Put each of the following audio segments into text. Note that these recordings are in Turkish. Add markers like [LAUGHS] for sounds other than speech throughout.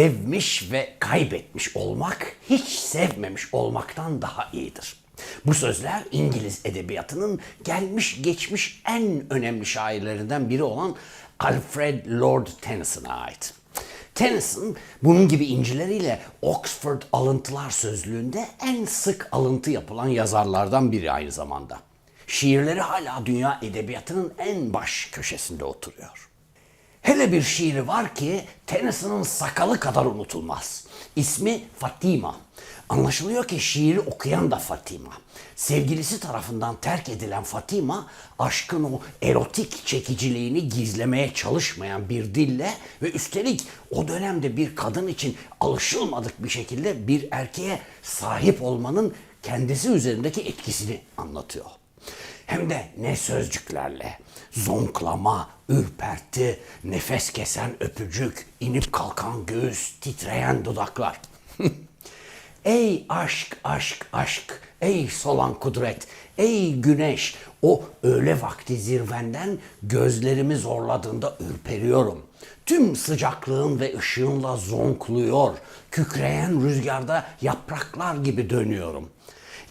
sevmiş ve kaybetmiş olmak hiç sevmemiş olmaktan daha iyidir. Bu sözler İngiliz edebiyatının gelmiş geçmiş en önemli şairlerinden biri olan Alfred Lord Tennyson'a ait. Tennyson bunun gibi incileriyle Oxford Alıntılar Sözlüğü'nde en sık alıntı yapılan yazarlardan biri aynı zamanda. Şiirleri hala dünya edebiyatının en baş köşesinde oturuyor. Hele bir şiiri var ki Tennyson'ın sakalı kadar unutulmaz. İsmi Fatima. Anlaşılıyor ki şiiri okuyan da Fatima. Sevgilisi tarafından terk edilen Fatima, aşkın o erotik çekiciliğini gizlemeye çalışmayan bir dille ve üstelik o dönemde bir kadın için alışılmadık bir şekilde bir erkeğe sahip olmanın kendisi üzerindeki etkisini anlatıyor. Hem de ne sözcüklerle. Zonklama, ürperti, nefes kesen öpücük, inip kalkan göğüs, titreyen dudaklar. [LAUGHS] ey aşk, aşk, aşk, ey solan kudret, ey güneş, o öğle vakti zirvenden gözlerimi zorladığında ürperiyorum. Tüm sıcaklığın ve ışığınla zonkluyor, kükreyen rüzgarda yapraklar gibi dönüyorum.''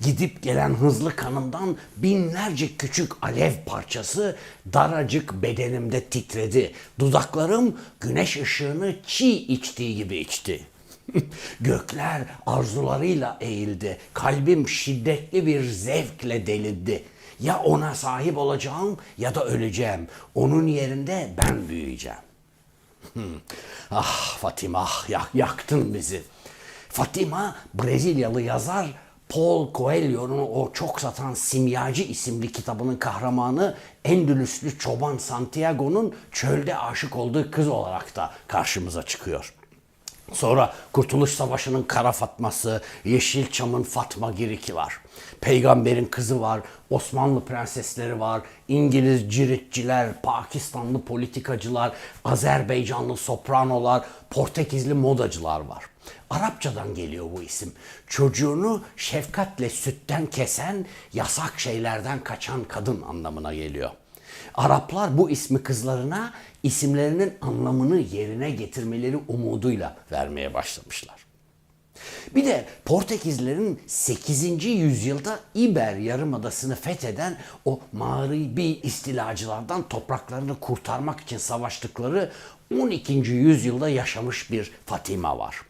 Gidip gelen hızlı kanımdan binlerce küçük alev parçası daracık bedenimde titredi. Dudaklarım güneş ışığını çiğ içtiği gibi içti. [LAUGHS] Gökler arzularıyla eğildi. Kalbim şiddetli bir zevkle delindi. Ya ona sahip olacağım ya da öleceğim. Onun yerinde ben büyüyeceğim. [LAUGHS] ah Fatima yak, yaktın bizi. Fatima Brezilyalı yazar Paul Coelho'nun o çok satan Simyacı isimli kitabının kahramanı Endülüslü çoban Santiago'nun çölde aşık olduğu kız olarak da karşımıza çıkıyor. Sonra Kurtuluş Savaşı'nın Kara Fatması, Yeşilçam'ın Fatma Giriki var. Peygamberin kızı var, Osmanlı prensesleri var, İngiliz ciritçiler, Pakistanlı politikacılar, Azerbaycanlı sopranolar, Portekizli modacılar var. Arapçadan geliyor bu isim. Çocuğunu şefkatle sütten kesen, yasak şeylerden kaçan kadın anlamına geliyor. Araplar bu ismi kızlarına isimlerinin anlamını yerine getirmeleri umuduyla vermeye başlamışlar. Bir de Portekizlerin 8. yüzyılda İber Yarımadası'nı fetheden o mağribi istilacılardan topraklarını kurtarmak için savaştıkları 12. yüzyılda yaşamış bir Fatima var.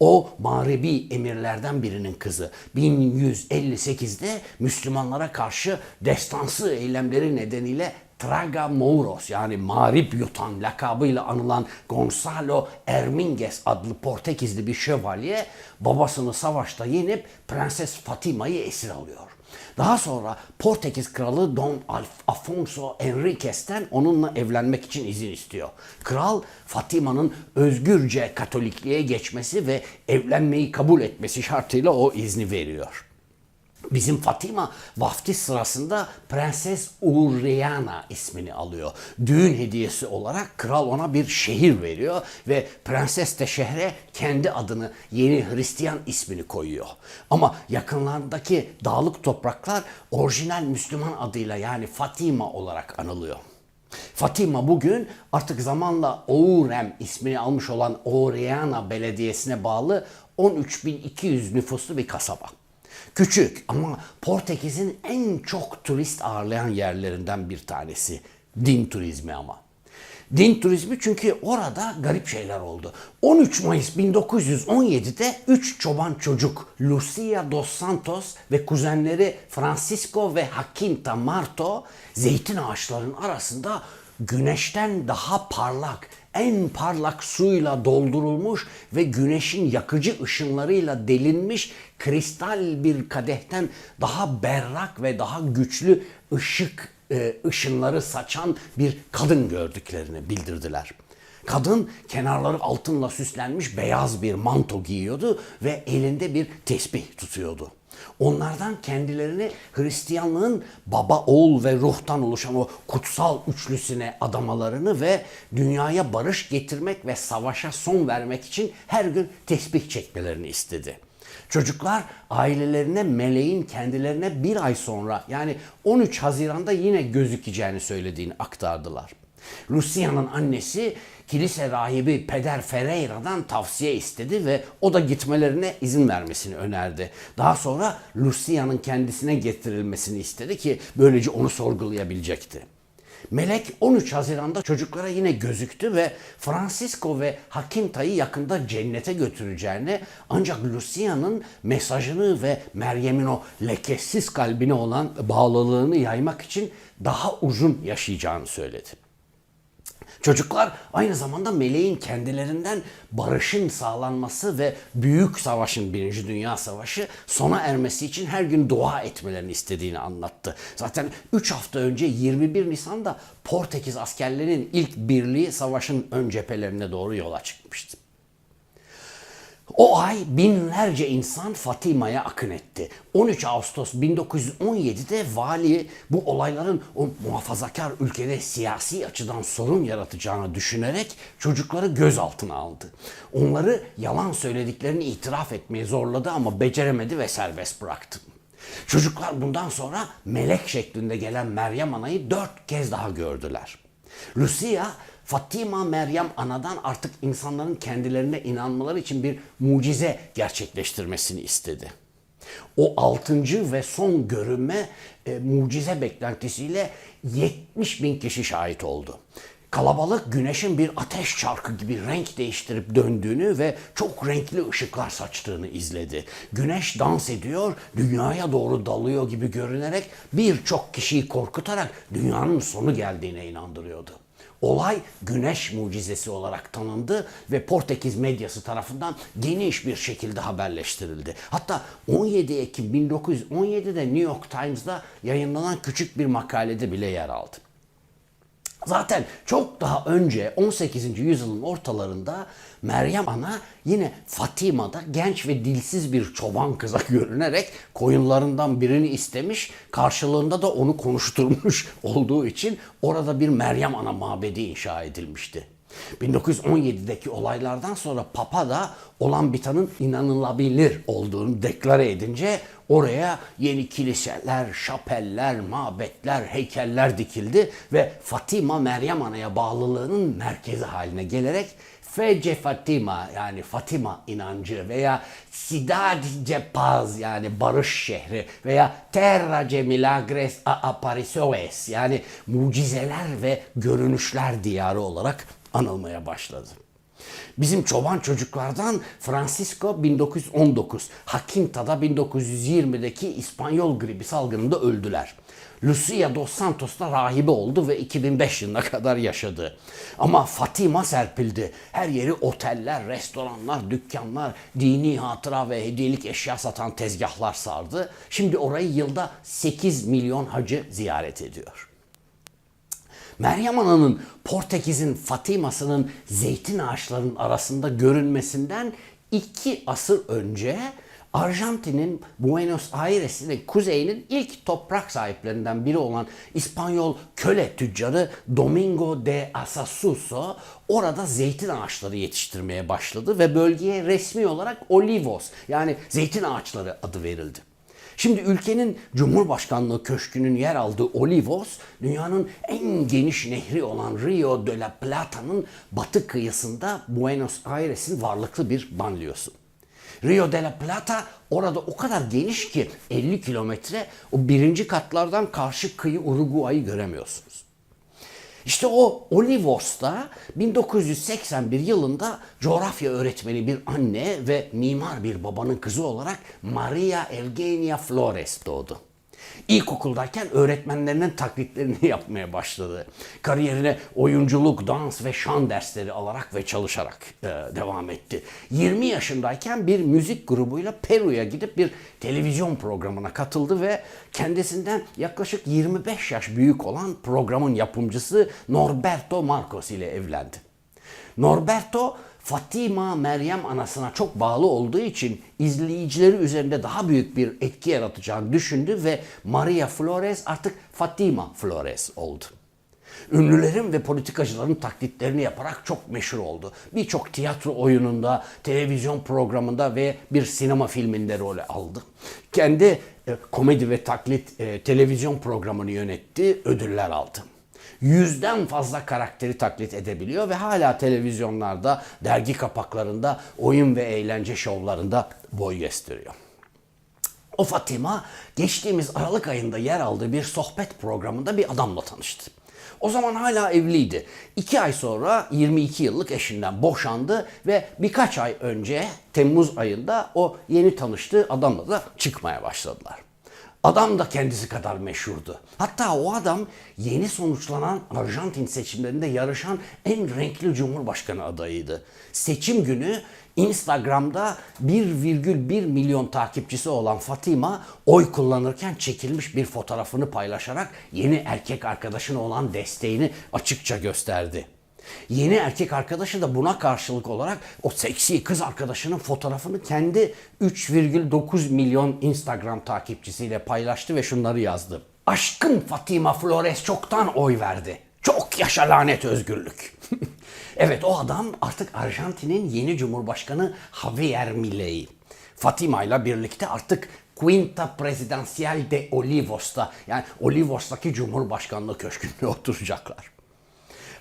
O mağribi emirlerden birinin kızı 1158'de Müslümanlara karşı destansı eylemleri nedeniyle Traga Mouros yani mağrip yutan lakabıyla anılan Gonzalo Erminges adlı Portekizli bir şövalye babasını savaşta yenip Prenses Fatima'yı esir alıyor. Daha sonra Portekiz kralı Don Afonso Enriquez'ten onunla evlenmek için izin istiyor. Kral Fatima'nın özgürce Katolikliğe geçmesi ve evlenmeyi kabul etmesi şartıyla o izni veriyor. Bizim Fatima vaftiz sırasında Prenses Urriana ismini alıyor. Düğün hediyesi olarak kral ona bir şehir veriyor ve prenses de şehre kendi adını yeni Hristiyan ismini koyuyor. Ama yakınlarındaki dağlık topraklar orijinal Müslüman adıyla yani Fatima olarak anılıyor. Fatima bugün artık zamanla Ourem ismini almış olan Oriana Belediyesi'ne bağlı 13.200 nüfuslu bir kasaba. Küçük ama Portekiz'in en çok turist ağırlayan yerlerinden bir tanesi. Din turizmi ama. Din turizmi çünkü orada garip şeyler oldu. 13 Mayıs 1917'de 3 çoban çocuk Lucia dos Santos ve kuzenleri Francisco ve Jacinta Marto zeytin ağaçlarının arasında güneşten daha parlak, en parlak suyla doldurulmuş ve güneşin yakıcı ışınlarıyla delinmiş kristal bir kadehten daha berrak ve daha güçlü ışık e, ışınları saçan bir kadın gördüklerini bildirdiler. Kadın kenarları altınla süslenmiş beyaz bir manto giyiyordu ve elinde bir tesbih tutuyordu. Onlardan kendilerini Hristiyanlığın baba, oğul ve ruhtan oluşan o kutsal üçlüsüne adamalarını ve dünyaya barış getirmek ve savaşa son vermek için her gün tesbih çekmelerini istedi. Çocuklar ailelerine meleğin kendilerine bir ay sonra yani 13 Haziran'da yine gözükeceğini söylediğini aktardılar. Lucia'nın annesi kilise rahibi Peder Ferreira'dan tavsiye istedi ve o da gitmelerine izin vermesini önerdi. Daha sonra Lucia'nın kendisine getirilmesini istedi ki böylece onu sorgulayabilecekti. Melek 13 Haziran'da çocuklara yine gözüktü ve Francisco ve Hakinta'yı yakında cennete götüreceğini ancak Lucia'nın mesajını ve Meryem'in o lekesiz kalbine olan bağlılığını yaymak için daha uzun yaşayacağını söyledi. Çocuklar aynı zamanda meleğin kendilerinden barışın sağlanması ve büyük savaşın Birinci Dünya Savaşı sona ermesi için her gün dua etmelerini istediğini anlattı. Zaten 3 hafta önce 21 Nisan'da Portekiz askerlerinin ilk birliği savaşın ön cephelerine doğru yola çıkmıştı. O ay binlerce insan Fatima'ya akın etti. 13 Ağustos 1917'de vali bu olayların o muhafazakar ülkede siyasi açıdan sorun yaratacağını düşünerek çocukları gözaltına aldı. Onları yalan söylediklerini itiraf etmeye zorladı ama beceremedi ve serbest bıraktı. Çocuklar bundan sonra melek şeklinde gelen Meryem Ana'yı dört kez daha gördüler. Lucia Fatima Meryem Ana'dan artık insanların kendilerine inanmaları için bir mucize gerçekleştirmesini istedi. O altıncı ve son görünme e, mucize beklentisiyle 70 bin kişi şahit oldu. Kalabalık güneşin bir ateş çarkı gibi renk değiştirip döndüğünü ve çok renkli ışıklar saçtığını izledi. Güneş dans ediyor, dünyaya doğru dalıyor gibi görünerek birçok kişiyi korkutarak dünyanın sonu geldiğine inandırıyordu. Olay güneş mucizesi olarak tanındı ve Portekiz medyası tarafından geniş bir şekilde haberleştirildi. Hatta 17 Ekim 1917'de New York Times'da yayınlanan küçük bir makalede bile yer aldı. Zaten çok daha önce 18. yüzyılın ortalarında Meryem Ana yine Fatima'da genç ve dilsiz bir çoban kıza [LAUGHS] görünerek koyunlarından birini istemiş, karşılığında da onu konuşturmuş [LAUGHS] olduğu için orada bir Meryem Ana mabedi inşa edilmişti. 1917'deki olaylardan sonra Papa da olan bitanın inanılabilir olduğunu deklare edince oraya yeni kiliseler, şapeller, mabetler, heykeller dikildi ve Fatima Meryem Ana'ya bağlılığının merkezi haline gelerek Fece Fatima yani Fatima inancı veya Cidade de Paz yani barış şehri veya Terra de Milagres a Aparições yani mucizeler ve görünüşler diyarı olarak anılmaya başladı. Bizim çoban çocuklardan Francisco 1919, Hakinta'da 1920'deki İspanyol gribi salgınında öldüler. Lucia dos Santos da rahibe oldu ve 2005 yılına kadar yaşadı. Ama Fatima serpildi. Her yeri oteller, restoranlar, dükkanlar, dini hatıra ve hediyelik eşya satan tezgahlar sardı. Şimdi orayı yılda 8 milyon hacı ziyaret ediyor. Meryem Ana'nın Portekiz'in Fatima'sının zeytin ağaçlarının arasında görünmesinden iki asır önce Arjantin'in Buenos Aires'in kuzeyinin ilk toprak sahiplerinden biri olan İspanyol köle tüccarı Domingo de Asasuso orada zeytin ağaçları yetiştirmeye başladı ve bölgeye resmi olarak Olivos yani zeytin ağaçları adı verildi. Şimdi ülkenin Cumhurbaşkanlığı Köşkü'nün yer aldığı Olivos, dünyanın en geniş nehri olan Rio de la Plata'nın batı kıyısında Buenos Aires'in varlıklı bir banliyosu. Rio de la Plata orada o kadar geniş ki 50 kilometre o birinci katlardan karşı kıyı Uruguay'ı göremiyorsunuz. İşte o Olivos'ta 1981 yılında coğrafya öğretmeni bir anne ve mimar bir babanın kızı olarak Maria Eugenia Flores doğdu. İlkokuldayken öğretmenlerinin taklitlerini [LAUGHS] yapmaya başladı. Kariyerine oyunculuk, dans ve şan dersleri alarak ve çalışarak e, devam etti. 20 yaşındayken bir müzik grubuyla Peru'ya gidip bir televizyon programına katıldı ve kendisinden yaklaşık 25 yaş büyük olan programın yapımcısı Norberto Marcos ile evlendi. Norberto Fatima Meryem anasına çok bağlı olduğu için izleyicileri üzerinde daha büyük bir etki yaratacağını düşündü ve Maria Flores artık Fatima Flores oldu. Ünlülerin ve politikacıların taklitlerini yaparak çok meşhur oldu. Birçok tiyatro oyununda, televizyon programında ve bir sinema filminde rol aldı. Kendi e, komedi ve taklit e, televizyon programını yönetti, ödüller aldı. Yüzden fazla karakteri taklit edebiliyor ve hala televizyonlarda, dergi kapaklarında, oyun ve eğlence şovlarında boy gösteriyor. O Fatima geçtiğimiz Aralık ayında yer aldığı bir sohbet programında bir adamla tanıştı. O zaman hala evliydi. İki ay sonra 22 yıllık eşinden boşandı ve birkaç ay önce Temmuz ayında o yeni tanıştığı adamla da çıkmaya başladılar. Adam da kendisi kadar meşhurdu. Hatta o adam yeni sonuçlanan Arjantin seçimlerinde yarışan en renkli cumhurbaşkanı adayıydı. Seçim günü Instagram'da 1,1 milyon takipçisi olan Fatima oy kullanırken çekilmiş bir fotoğrafını paylaşarak yeni erkek arkadaşına olan desteğini açıkça gösterdi. Yeni erkek arkadaşı da buna karşılık olarak o seksi kız arkadaşının fotoğrafını kendi 3,9 milyon Instagram takipçisiyle paylaştı ve şunları yazdı. Aşkım Fatima Flores çoktan oy verdi. Çok yaşa lanet özgürlük. [LAUGHS] evet o adam artık Arjantin'in yeni cumhurbaşkanı Javier Milei. Fatima ile birlikte artık Quinta Presidencial de Olivos'ta yani Olivos'taki Cumhurbaşkanlığı köşkünde [LAUGHS] oturacaklar.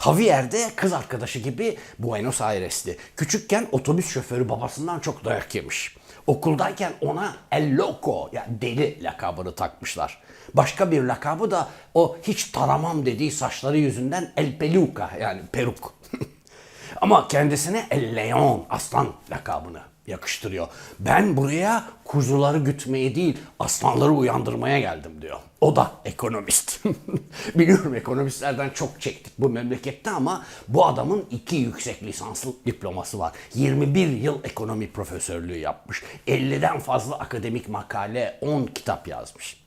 Javier de kız arkadaşı gibi Buenos Aires'ti. Küçükken otobüs şoförü babasından çok dayak yemiş. Okuldayken ona El Loco yani deli lakabını takmışlar. Başka bir lakabı da o hiç taramam dediği saçları yüzünden El Peluca yani peruk. [LAUGHS] Ama kendisine El Leon aslan lakabını yakıştırıyor. Ben buraya kuzuları gütmeye değil aslanları uyandırmaya geldim diyor. O da ekonomist. [LAUGHS] Biliyorum ekonomistlerden çok çektik bu memlekette ama bu adamın iki yüksek lisanslı diploması var. 21 yıl ekonomi profesörlüğü yapmış. 50'den fazla akademik makale, 10 kitap yazmış.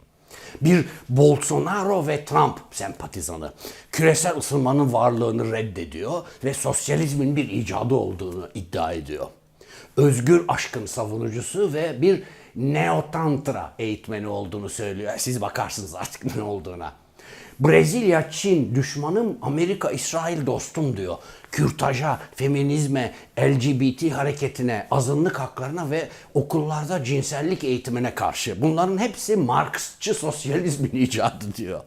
Bir Bolsonaro ve Trump sempatizanı. Küresel ısınmanın varlığını reddediyor ve sosyalizmin bir icadı olduğunu iddia ediyor özgür aşkın savunucusu ve bir neotantra eğitmeni olduğunu söylüyor. Siz bakarsınız artık [LAUGHS] ne olduğuna. Brezilya, Çin düşmanım, Amerika, İsrail dostum diyor. Kürtaja, feminizme, LGBT hareketine, azınlık haklarına ve okullarda cinsellik eğitimine karşı. Bunların hepsi Marksçı sosyalizmin [LAUGHS] icadı diyor.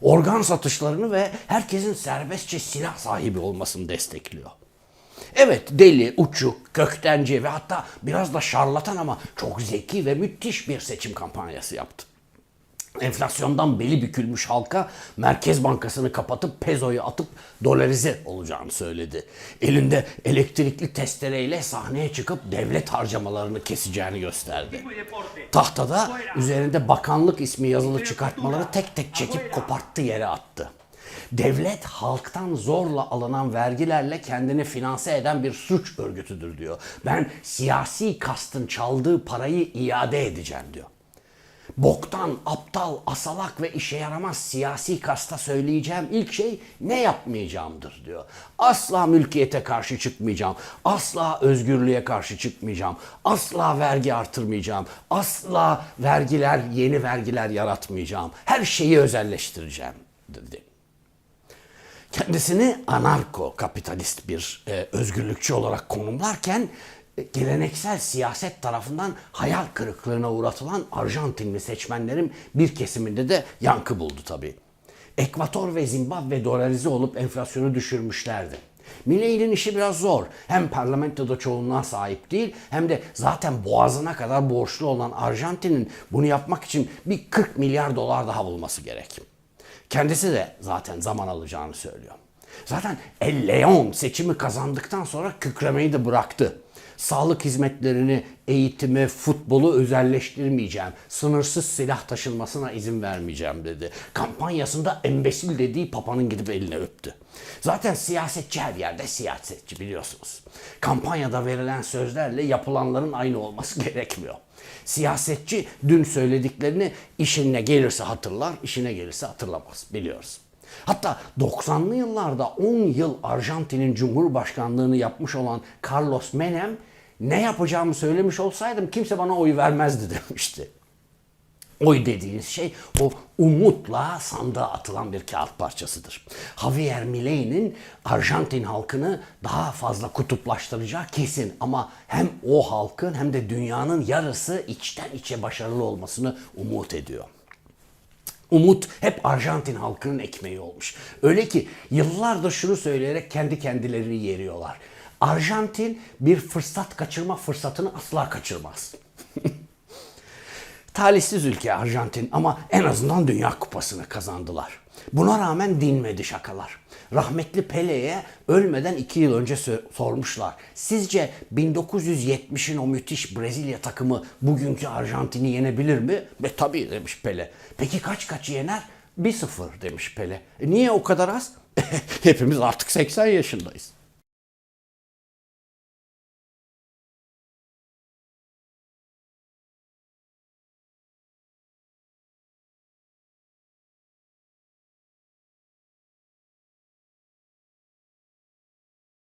Organ satışlarını ve herkesin serbestçe silah sahibi olmasını destekliyor. Evet deli, uçuk, köktenci ve hatta biraz da şarlatan ama çok zeki ve müthiş bir seçim kampanyası yaptı. Enflasyondan beli bükülmüş halka Merkez Bankası'nı kapatıp pezoyu atıp dolarize olacağını söyledi. Elinde elektrikli testereyle sahneye çıkıp devlet harcamalarını keseceğini gösterdi. Tahtada üzerinde bakanlık ismi yazılı çıkartmaları tek tek çekip koparttı yere attı. Devlet halktan zorla alınan vergilerle kendini finanse eden bir suç örgütüdür diyor. Ben siyasi kastın çaldığı parayı iade edeceğim diyor. Boktan, aptal, asalak ve işe yaramaz siyasi kasta söyleyeceğim ilk şey ne yapmayacağımdır diyor. Asla mülkiyete karşı çıkmayacağım. Asla özgürlüğe karşı çıkmayacağım. Asla vergi artırmayacağım. Asla vergiler, yeni vergiler yaratmayacağım. Her şeyi özelleştireceğim dedi kendisini anarko kapitalist bir e, özgürlükçü olarak konumlarken e, geleneksel siyaset tarafından hayal kırıklığına uğratılan Arjantinli seçmenlerin bir kesiminde de yankı buldu tabii. Ekvator ve Zimbabwe dolarize olup enflasyonu düşürmüşlerdi. Milley'nin işi biraz zor. Hem parlamentoda çoğunluğa sahip değil hem de zaten boğazına kadar borçlu olan Arjantin'in bunu yapmak için bir 40 milyar dolar daha bulması gerek. Kendisi de zaten zaman alacağını söylüyor. Zaten El Leon seçimi kazandıktan sonra kükremeyi de bıraktı. Sağlık hizmetlerini, eğitimi, futbolu özelleştirmeyeceğim. Sınırsız silah taşınmasına izin vermeyeceğim dedi. Kampanyasında embesil dediği papanın gidip eline öptü. Zaten siyasetçi her yerde siyasetçi biliyorsunuz. Kampanyada verilen sözlerle yapılanların aynı olması [LAUGHS] gerekmiyor. Siyasetçi dün söylediklerini işine gelirse hatırlar, işine gelirse hatırlamaz biliyoruz. Hatta 90'lı yıllarda 10 yıl Arjantin'in cumhurbaşkanlığını yapmış olan Carlos Menem ne yapacağımı söylemiş olsaydım kimse bana oy vermezdi [LAUGHS] demişti. Oy dediğiniz şey o umutla sandığa atılan bir kağıt parçasıdır. Javier Milei'nin Arjantin halkını daha fazla kutuplaştıracağı kesin ama hem o halkın hem de dünyanın yarısı içten içe başarılı olmasını umut ediyor. Umut hep Arjantin halkının ekmeği olmuş. Öyle ki yıllardır şunu söyleyerek kendi kendilerini yeriyorlar. Arjantin bir fırsat kaçırma fırsatını asla kaçırmaz. [LAUGHS] Talihsiz ülke Arjantin ama en azından Dünya Kupası'nı kazandılar. Buna rağmen dinmedi şakalar. Rahmetli Pele'ye ölmeden iki yıl önce sormuşlar. Sizce 1970'in o müthiş Brezilya takımı bugünkü Arjantin'i yenebilir mi? Ve tabii demiş Pele. Peki kaç kaç yener? 1-0 demiş Pele. E niye o kadar az? [LAUGHS] Hepimiz artık 80 yaşındayız.